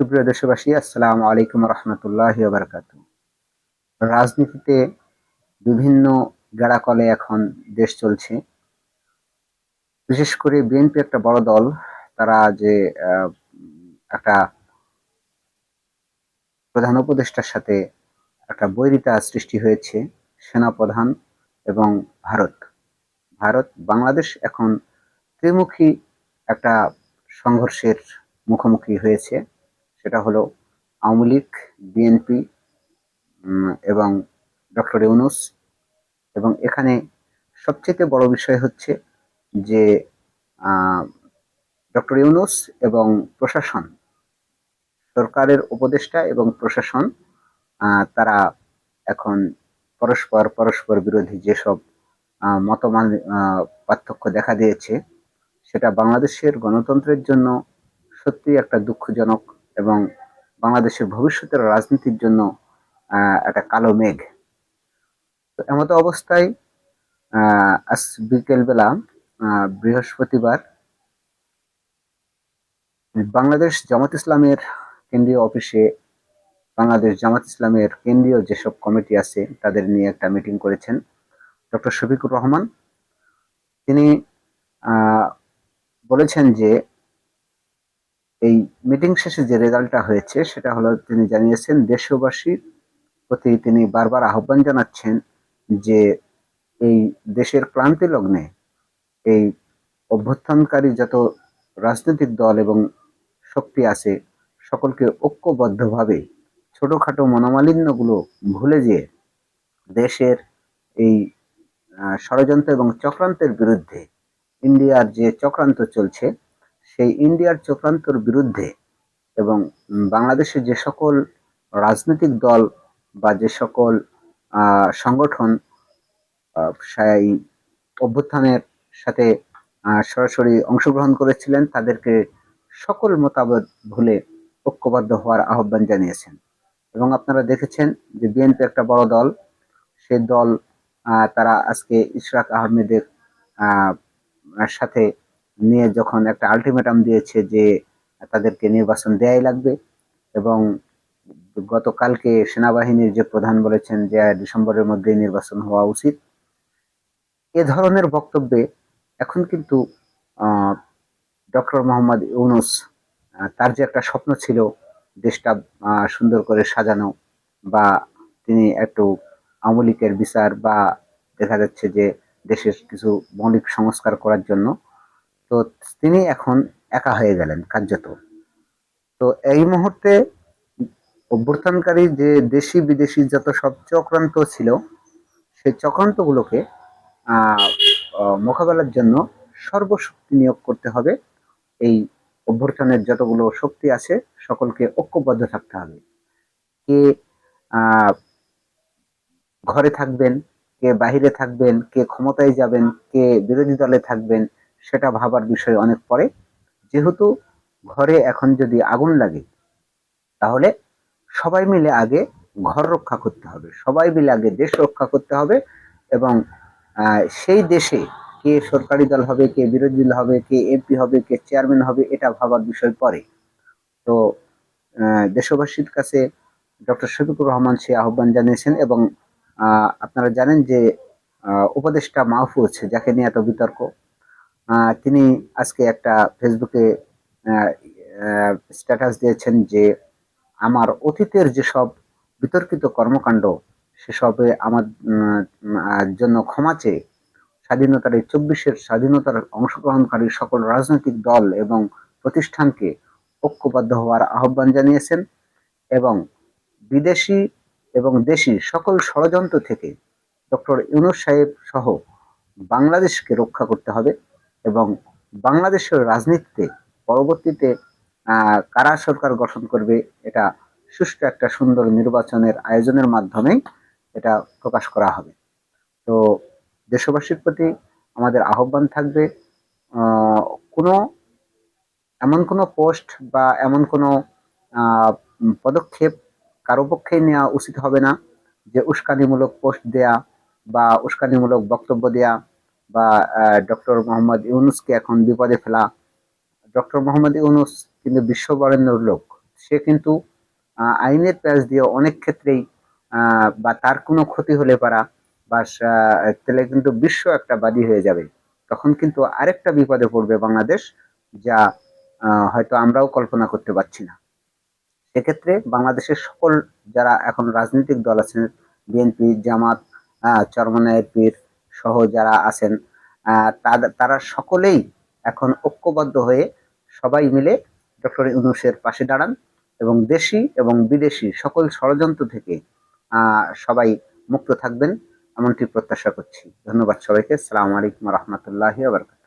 সুপ্রিয় দেশবাসী, আসসালামু আলাইকুম রহমতুল্লাহ বারকাত রাজনীতিতে বিভিন্ন গেড়াকলে এখন দেশ চলছে। বিশেষ করে বিএনপি একটা বড় দল, তারা যে একটা প্রধান উপদেষ্টার সাথে একটা বৈরিতা সৃষ্টি হয়েছে, সেনাপ্রধান এবং ভারত। ভারত, বাংলাদেশ এখন ত্রিমুখী একটা সংঘর্ষের মুখোমুখি হয়েছে। সেটা হলো আওয়ামী লীগ, বিএনপি এবং ডক্টর ইউনুস। এবং এখানে সবচেয়ে বড় বিষয় হচ্ছে যে ডক্টর ইউনুস এবং প্রশাসন, সরকারের উপদেষ্টা এবং প্রশাসন তারা এখন পরস্পর পরস্পর বিরোধী যেসব মতমান পার্থক্য দেখা দিয়েছে, সেটা বাংলাদেশের গণতন্ত্রের জন্য সত্যি একটা দুঃখজনক এবং বাংলাদেশের ভবিষ্যতের রাজনীতির জন্য একটা কালো মেঘ। তো এমতো অবস্থায় আজ বিকেলবেলা বৃহস্পতিবার বাংলাদেশ জামাত ইসলামের কেন্দ্রীয় অফিসে, বাংলাদেশ জামাত ইসলামের কেন্দ্রীয় যেসব কমিটি আছে, তাদের নিয়ে একটা মিটিং করেছেন ডক্টর শফিকুর রহমান। তিনি বলেছেন যে এই মিটিং শেষে যে রেজাল্টটা হয়েছে, সেটা হলো তিনি জানিয়েছেন দেশবাসীর প্রতি তিনি বারবার আহ্বান জানাচ্ছেন যে এই দেশের ক্লান্তি লগ্নে এই অভ্যুত্থানকারী যত রাজনৈতিক দল এবং শক্তি আছে, সকলকে ঐক্যবদ্ধভাবে ছোটোখাটো মনোমালিন্যগুলো ভুলে যেয়ে দেশের এই ষড়যন্ত্র এবং চক্রান্তের বিরুদ্ধে ইন্ডিয়ার যে চক্রান্ত চলছে সেই ইন্ডিয়ার চক্রান্তর বিরুদ্ধে এবং বাংলাদেশে যে সকল রাজনৈতিক দল বা যে সকল সংগঠন সেই অভ্যুত্থানের সাথে সরাসরি অংশগ্রহণ করেছিলেন, তাদেরকে সকল মতামত ভুলে ঐক্যবদ্ধ হওয়ার আহ্বান জানিয়েছেন। এবং আপনারা দেখেছেন যে বিএনপি একটা বড় দল, সে দল তারা আজকে ইশরাক আহমেদের সাথে নিয়ে যখন একটা আলটিমেটাম দিয়েছে যে তাদেরকে নির্বাচন দেয়াই লাগবে এবং গতকালকে সেনাবাহিনীর যে প্রধান বলেছেন যে ডিসেম্বরের মধ্যেই নির্বাচন হওয়া উচিত, এ ধরনের বক্তব্যে এখন কিন্তু ডক্টর মোহাম্মদ ইউনুস তার যে একটা স্বপ্ন ছিল দেশটা সুন্দর করে সাজানো বা তিনি একটু আওয়ামী বিচার বা দেখা যাচ্ছে যে দেশের কিছু মৌলিক সংস্কার করার জন্য তো তিনি এখন একা হয়ে গেলেন কার্যত। তো এই মুহূর্তে অভ্যর্থনকারী যে দেশি বিদেশি যত সব চক্রান্ত ছিল, সেই চক্রান্তগুলোকে মোকাবেলার জন্য সর্বশক্তি নিয়োগ করতে হবে। এই অভ্যর্থনের যতগুলো শক্তি আছে, সকলকে ঐক্যবদ্ধ থাকতে হবে। কে ঘরে থাকবেন, কে বাহিরে থাকবেন, কে ক্ষমতায় যাবেন, কে বিরোধী দলে থাকবেন সেটা ভাবার বিষয় অনেক পরে। যেহেতু ঘরে এখন যদি আগুন লাগে, তাহলে সবাই মিলে আগে ঘর রক্ষা করতে হবে। সবাই মিলে আগে দেশ রক্ষা করতে হবে এবং সেই দেশে কে সরকারি দল হবে, কে বিরোধী দল হবে, কে এমপি হবে, কে চেয়ারম্যান হবে, এটা ভাবার বিষয় পরে। তো দেশবাসীর কাছে ডক্টর শফিকুর রহমান সে আহ্বান জানিয়েছেন এবং আপনারা জানেন যে উপদেষ্টা মাহফুজ যাকে নিয়ে এত বিতর্ক। তিনি আজকে একটা ফেসবুকে স্ট্যাটাস দিয়েছেন যে আমার অতীতের যেসব বিতর্কিত কর্মকাণ্ড, সেসবে আমার জন্য ক্ষমা চেয়ে স্বাধীনতার এই চব্বিশের স্বাধীনতার অংশগ্রহণকারী সকল রাজনৈতিক দল এবং প্রতিষ্ঠানকে ঐক্যবদ্ধ হওয়ার আহ্বান জানিয়েছেন এবং বিদেশি এবং দেশি সকল ষড়যন্ত্র থেকে ডক্টর ইউনুস সাহেব সহ বাংলাদেশকে রক্ষা করতে হবে। এবং বাংলাদেশের রাজনীতিতে পরবর্তীতে কারা সরকার গঠন করবে, এটা সুষ্ঠু একটা সুন্দর নির্বাচনের আয়োজনের মাধ্যমে এটা প্রকাশ করা হবে। তো দেশবাসীর প্রতি আমাদের আহ্বান থাকবে কোনো, এমন কোনো পোস্ট বা এমন কোনো পদক্ষেপ কারও পক্ষেই নেওয়া উচিত হবে না যে উস্কানিমূলক পোস্ট দেয়া বা উস্কানিমূলক বক্তব্য দেয়া। বা ডক্টর মোহাম্মদ ইউনুসকে এখন বিপদে ফেলা। ডক্টর মোহাম্মদ ইউনুস কিন্তু বিশ্ববরেণ্যর লোক। সে কিন্তু আইনের প্যাচ দিয়ে অনেক ক্ষেত্রেই বা তার কোনো ক্ষতি হলে পারা, বা তাহলে কিন্তু বিশ্ব একটা বাদী হয়ে যাবে। তখন কিন্তু আরেকটা বিপদে পড়বে বাংলাদেশ, যা হয়তো আমরাও কল্পনা করতে পারছি না। সেক্ষেত্রে বাংলাদেশের সকল যারা এখন রাজনৈতিক দল আছেন, বিএনপি, জামাত চরমনায়ের পীর সহ যারা আছেন তারা সকলেই এখন ঐক্যবদ্ধ হয়ে সবাই মিলে ডক্টর ইউনুসের পাশে দাঁড়ান এবং দেশি এবং বিদেশি সকল ষড়যন্ত্র থেকে সবাই মুক্ত থাকবেন, এমনটি প্রত্যাশা করছি। ধন্যবাদ সবাইকে। সালাম আলাইকুম রহমতুল্লাহ আবরকাত